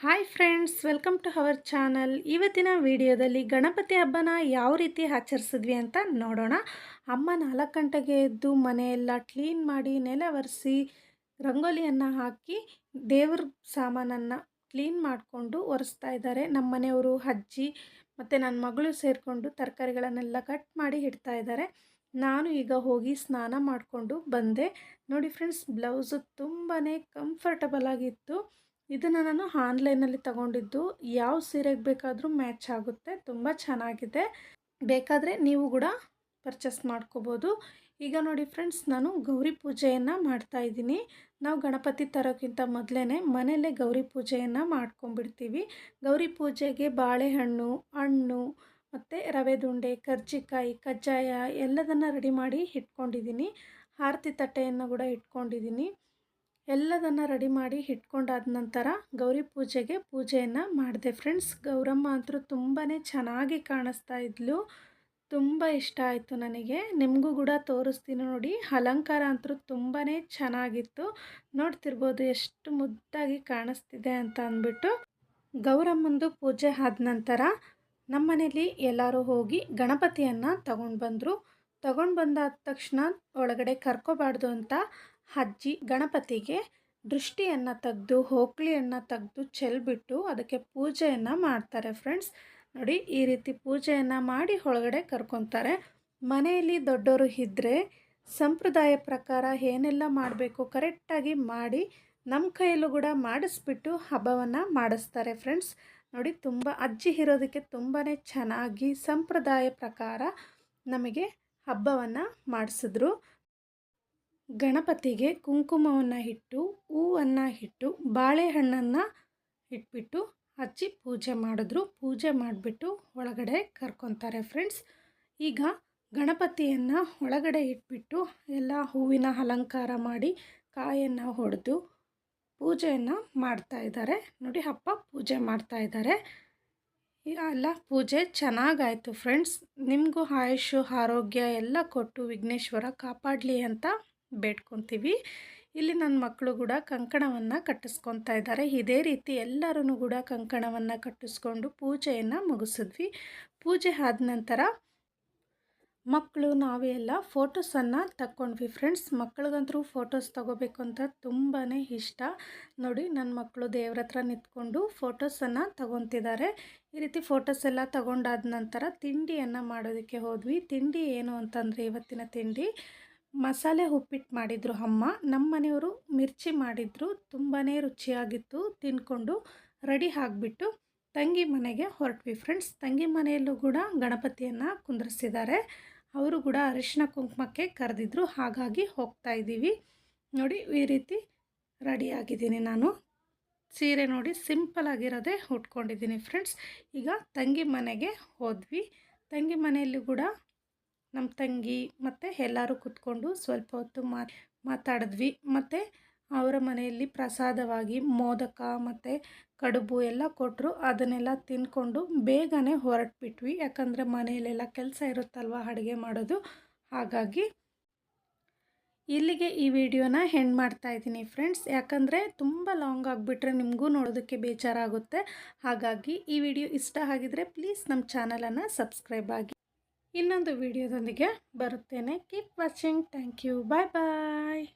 Hi friends welcome to our channel ಇವತ್ತಿನ ವಿಡಿಯೋದಲ್ಲಿ ಗಣಪತಿ ಹಬ್ಬನ ಯಾವ ರೀತಿ ಆಚರಿಸಿದ್ವಿ ಅಂತ ನೋಡೋಣ. ಅಮ್ಮ ನಾಲ್ಕು ಗಂಟೆಗೆ ಎದ್ದು ಮನೆಯೆಲ್ಲ ಕ್ಲೀನ್ ಮಾಡಿ ನೆಲ ಒರೆಸಿ ರಂಗೋಲಿಯನ್ನು ಹಾಕಿ ದೇವ್ರ ಸಾಮಾನನ್ನು ಕ್ಲೀನ್ ಮಾಡಿಕೊಂಡು ಒರೆಸ್ತಾ ಇದ್ದಾರೆ. ನಮ್ಮ ಮನೆಯವರು, ಅಜ್ಜಿ ಮತ್ತು ನನ್ನ ಮಗಳು ಸೇರಿಕೊಂಡು ತರಕಾರಿಗಳನ್ನೆಲ್ಲ ಕಟ್ ಮಾಡಿ ಇಡ್ತಾ ಇದ್ದಾರೆ. ನಾನು ಈಗ ಹೋಗಿ ಸ್ನಾನ ಮಾಡಿಕೊಂಡು ಬಂದೆ. ನೋಡಿ ಫ್ರೆಂಡ್ಸ್ ಬ್ಲೌಸು ತುಂಬಾ ಕಂಫರ್ಟಬಲ್ ಆಗಿತ್ತು. ಇದನ್ನು ನಾನು ಆನ್ಲೈನಲ್ಲಿ ತಗೊಂಡಿದ್ದು ಯಾವ ಸೀರೆಗೆ ಬೇಕಾದರೂ ಮ್ಯಾಚ್ ಆಗುತ್ತೆ, ತುಂಬ ಚೆನ್ನಾಗಿದೆ. ಬೇಕಾದರೆ ನೀವು ಕೂಡ ಪರ್ಚೇಸ್ ಮಾಡ್ಕೋಬೋದು. ಈಗ ನೋಡಿ ಫ್ರೆಂಡ್ಸ್, ನಾನು ಗೌರಿ ಪೂಜೆಯನ್ನು ಮಾಡ್ತಾ ಇದ್ದೀನಿ. ನಾವು ಗಣಪತಿ ತರೋಕ್ಕಿಂತ ಮೊದಲೇ ಮನೆಯಲ್ಲೇ ಗೌರಿ ಪೂಜೆಯನ್ನು ಮಾಡ್ಕೊಂಬಿಡ್ತೀವಿ ಗೌರಿ ಪೂಜೆಗೆ ಬಾಳೆಹಣ್ಣು, ಹಣ್ಣು, ಮತ್ತು ರವೆ ದುಂಡೆ, ಕರ್ಜಿಕಾಯಿ, ಕಜ್ಜಾಯ ಎಲ್ಲದನ್ನು ರೆಡಿ ಮಾಡಿ ಇಟ್ಕೊಂಡಿದ್ದೀನಿ. ಆರತಿ ತಟ್ಟೆಯನ್ನು ಕೂಡ ಇಟ್ಕೊಂಡಿದ್ದೀನಿ. ಎಲ್ಲದನ್ನು ರೆಡಿ ಮಾಡಿ ಇಟ್ಕೊಂಡಾದ ನಂತರ ಗೌರಿ ಪೂಜೆಗೆ ಪೂಜೆಯನ್ನು ಮಾಡಿದೆ. ಫ್ರೆಂಡ್ಸ್ ಗೌರಮ್ಮ ಅಂತೂ ತುಂಬಾ ಚೆನ್ನಾಗಿ ಕಾಣಿಸ್ತಾ ಇದ್ಲು. ತುಂಬ ಇಷ್ಟ ಆಯಿತು ನನಗೆ. ನಿಮಗೂ ಕೂಡ ತೋರಿಸ್ತೀನಿ ನೋಡಿ. ಅಲಂಕಾರ ಅಂತೂ ತುಂಬಾ ಚೆನ್ನಾಗಿತ್ತು. ನೋಡ್ತಿರ್ಬೋದು ಎಷ್ಟು ಮುದ್ದಾಗಿ ಕಾಣಿಸ್ತಿದೆ ಅಂತ ಅಂದ್ಬಿಟ್ಟು ಗೌರಮ್ಮಂದು ಪೂಜೆ ಆದ ನಂತರ ನಮ್ಮ ಮನೇಲಿ ಎಲ್ಲರೂ ಹೋಗಿ ಗಣಪತಿಯನ್ನು ತಗೊಂಡು ಬಂದರು ತಗೊಂಡು ಬಂದಾದ ತಕ್ಷಣ ಒಳಗಡೆ ಕರ್ಕೋಬಾರ್ದು ಅಂತ ಅಜ್ಜಿ ಗಣಪತಿಗೆ ದೃಷ್ಟಿಯನ್ನು ತೆಗೆದು, ಹೋಕ್ಳಿಯನ್ನು ತೆಗೆದು ಚೆಲ್ಬಿಟ್ಟು ಅದಕ್ಕೆ ಪೂಜೆಯನ್ನು ಮಾಡ್ತಾರೆ ಫ್ರೆಂಡ್ಸ್ ನೋಡಿ, ಈ ರೀತಿ ಪೂಜೆಯನ್ನು ಮಾಡಿ ಒಳಗಡೆ ಕರ್ಕೊತಾರೆ. ಮನೆಯಲ್ಲಿ ದೊಡ್ಡವರು ಇದ್ದರೆ ಸಂಪ್ರದಾಯ ಪ್ರಕಾರ ಏನೆಲ್ಲ ಮಾಡಬೇಕು ಕರೆಕ್ಟಾಗಿ ಮಾಡಿ ನಮ್ಮ ಕೈಯಲ್ಲೂ ಕೂಡ ಮಾಡಿಸ್ಬಿಟ್ಟು ಹಬ್ಬವನ್ನು ಮಾಡಿಸ್ತಾರೆ ಫ್ರೆಂಡ್ಸ್ ನೋಡಿ, ತುಂಬ ಅಜ್ಜಿ ಇರೋದಕ್ಕೆ ತುಂಬಾ ಚೆನ್ನಾಗಿ ಸಂಪ್ರದಾಯ ಪ್ರಕಾರ ನಮಗೆ ಹಬ್ಬವನ್ನು ಮಾಡಿಸಿದ್ರು. ಗಣಪತಿಗೆ ಕುಂಕುಮವನ್ನು ಇಟ್ಟು, ಹೂವನ್ನು ಇಟ್ಟು, ಬಾಳೆಹಣ್ಣನ್ನು ಇಟ್ಬಿಟ್ಟು ಹಚ್ಚಿ ಪೂಜೆ ಮಾಡಿದ್ರು. ಪೂಜೆ ಮಾಡಿಬಿಟ್ಟು ಒಳಗಡೆ ಕರ್ಕೊತಾರೆ ಫ್ರೆಂಡ್ಸ್ ಈಗ ಗಣಪತಿಯನ್ನು ಒಳಗಡೆ ಇಟ್ಬಿಟ್ಟು ಎಲ್ಲ ಹೂವಿನ ಅಲಂಕಾರ ಮಾಡಿ ಕಾಯನ್ನು ಹೊಡೆದು ಪೂಜೆಯನ್ನು ಮಾಡ್ತಾ ಇದ್ದಾರೆ. ನೋಡಿ, ಅಪ್ಪ ಪೂಜೆ ಮಾಡ್ತಾ ಇದ್ದಾರೆ. ಎಲ್ಲ ಪೂಜೆ ಚೆನ್ನಾಗಾಯಿತು ಫ್ರೆಂಡ್ಸ್ ನಿಮಗೂ ಆಯುಷು, ಆರೋಗ್ಯ ಎಲ್ಲ ಕೊಟ್ಟು ವಿಘ್ನೇಶ್ವರ ಕಾಪಾಡಲಿ ಅಂತ ಬೇಡ್ಕೊತೀವಿ. ಇಲ್ಲಿ ನನ್ನ ಮಕ್ಕಳು ಕೂಡ ಕಂಕಣವನ್ನು ಕಟ್ಟಿಸ್ಕೊತಾ ಇದ್ದಾರೆ. ಇದೇ ರೀತಿ ಎಲ್ಲರೂ ಕೂಡ ಕಂಕಣವನ್ನು ಕಟ್ಟಿಸ್ಕೊಂಡು ಪೂಜೆಯನ್ನು ಮುಗಿಸಿದ್ವಿ. ಪೂಜೆ ಆದ ನಂತರ ಮಕ್ಕಳು ನಾವೇ ಎಲ್ಲ ಫೋಟೋಸನ್ನು ತಕ್ಕೊಂಡ್ವಿ ಫ್ರೆಂಡ್ಸ್ ಮಕ್ಕಳಿಗಂತರೂ ಫೋಟೋಸ್ ತಗೋಬೇಕು ಅಂತ ತುಂಬಾ ಇಷ್ಟ. ನೋಡಿ ನನ್ನ ಮಕ್ಕಳು ದೇವ್ರ ಹತ್ರ ನಿಂತ್ಕೊಂಡು ಫೋಟೋಸನ್ನು ತಗೊತಿದ್ದಾರೆ. ಈ ರೀತಿ ಫೋಟೋಸ್ ಎಲ್ಲ ತಗೊಂಡಾದ ನಂತರ ತಿಂಡಿಯನ್ನು ಮಾಡೋದಕ್ಕೆ ಹೋದ್ವಿ. ತಿಂಡಿ ಏನು ಅಂತಂದರೆ ಇವತ್ತಿನ ತಿಂಡಿ ಮಸಾಲೆ ಉಪ್ಪಿಟ್ಟು ಮಾಡಿದರು ಅಮ್ಮ. ನಮ್ಮ ಮನೆಯವರು ಮಿರ್ಚಿ ಮಾಡಿದರು. ತುಂಬಾ ರುಚಿಯಾಗಿತ್ತು. ತಿಂದ್ಕೊಂಡು ರೆಡಿ ಆಗಿಬಿಟ್ಟು ತಂಗಿ ಮನೆಗೆ ಹೊರಟ್ವಿ ಫ್ರೆಂಡ್ಸ್. ತಂಗಿ ಮನೆಯಲ್ಲೂ ಕೂಡ ಗಣಪತಿಯನ್ನು ಕುಂದ್ರಿಸಿದ್ದಾರೆ. ಅವರು ಕೂಡ ಅರಿಶಿನ ಕುಂಕುಮಕ್ಕೆ ಕರೆದಿದ್ರು. ಹಾಗಾಗಿ ಹೋಗ್ತಾ ಇದ್ದೀವಿ. ನೋಡಿ, ಈ ರೀತಿ ರೆಡಿಯಾಗಿದ್ದೀನಿ ನಾನು. ಸೀರೆ ನೋಡಿ ಸಿಂಪಲ್ ಆಗಿರೋದೇ ಉಟ್ಕೊಂಡಿದ್ದೀನಿ ಫ್ರೆಂಡ್ಸ್. ಈಗ ತಂಗಿ ಮನೆಗೆ ಹೋದ್ವಿ. ತಂಗಿ ಮನೆಯಲ್ಲಿ ಕೂಡ ನಮ್ಮ ತಂಗಿ ಮತ್ತು ಎಲ್ಲರೂ ಕೂತ್ಕೊಂಡು ಸ್ವಲ್ಪ ಹೊತ್ತು ಮಾತಾಡಿದ್ವಿ. ಮತ್ತು ಅವರ ಮನೆಯಲ್ಲಿ ಪ್ರಸಾದವಾಗಿ ಮೋದಕ ಮತ್ತು ಕಡುಬು ಎಲ್ಲ ಕೊಟ್ಟರು ಅದನ್ನೆಲ್ಲ ತಿಂದ್ಕೊಂಡು ಬೇಗನೆ ಹೊರಟ್ಬಿಟ್ವಿ. ಯಾಕಂದರೆ ಮನೆಯಲ್ಲೆಲ್ಲ ಕೆಲಸ ಇರುತ್ತಲ್ವ ಅಡುಗೆ ಮಾಡೋದು. ಹಾಗಾಗಿ ಇಲ್ಲಿಗೆ ಈ ವಿಡಿಯೋನ ಹೆಂಡ್ ಮಾಡ್ತಾ ಇದ್ದೀನಿ ಫ್ರೆಂಡ್ಸ್. ಯಾಕಂದರೆ ತುಂಬ ಲಾಂಗ್ ಆಗಿಬಿಟ್ರೆ ನಿಮಗೂ ನೋಡೋದಕ್ಕೆ ಬೇಜಾರಾಗುತ್ತೆ. ಹಾಗಾಗಿ ಈ ವಿಡಿಯೋ ಇಷ್ಟ ಆಗಿದರೆ ಪ್ಲೀಸ್ ನಮ್ಮ ಚಾನಲನ್ನು ಸಬ್ಸ್ಕ್ರೈಬ್ ಆಗಿ ಇನ್ನೊಂದು ವಿಡಿಯೋದೊಂದಿಗೆ ಬರುತ್ತೇನೆ. Keep watching thank you bye bye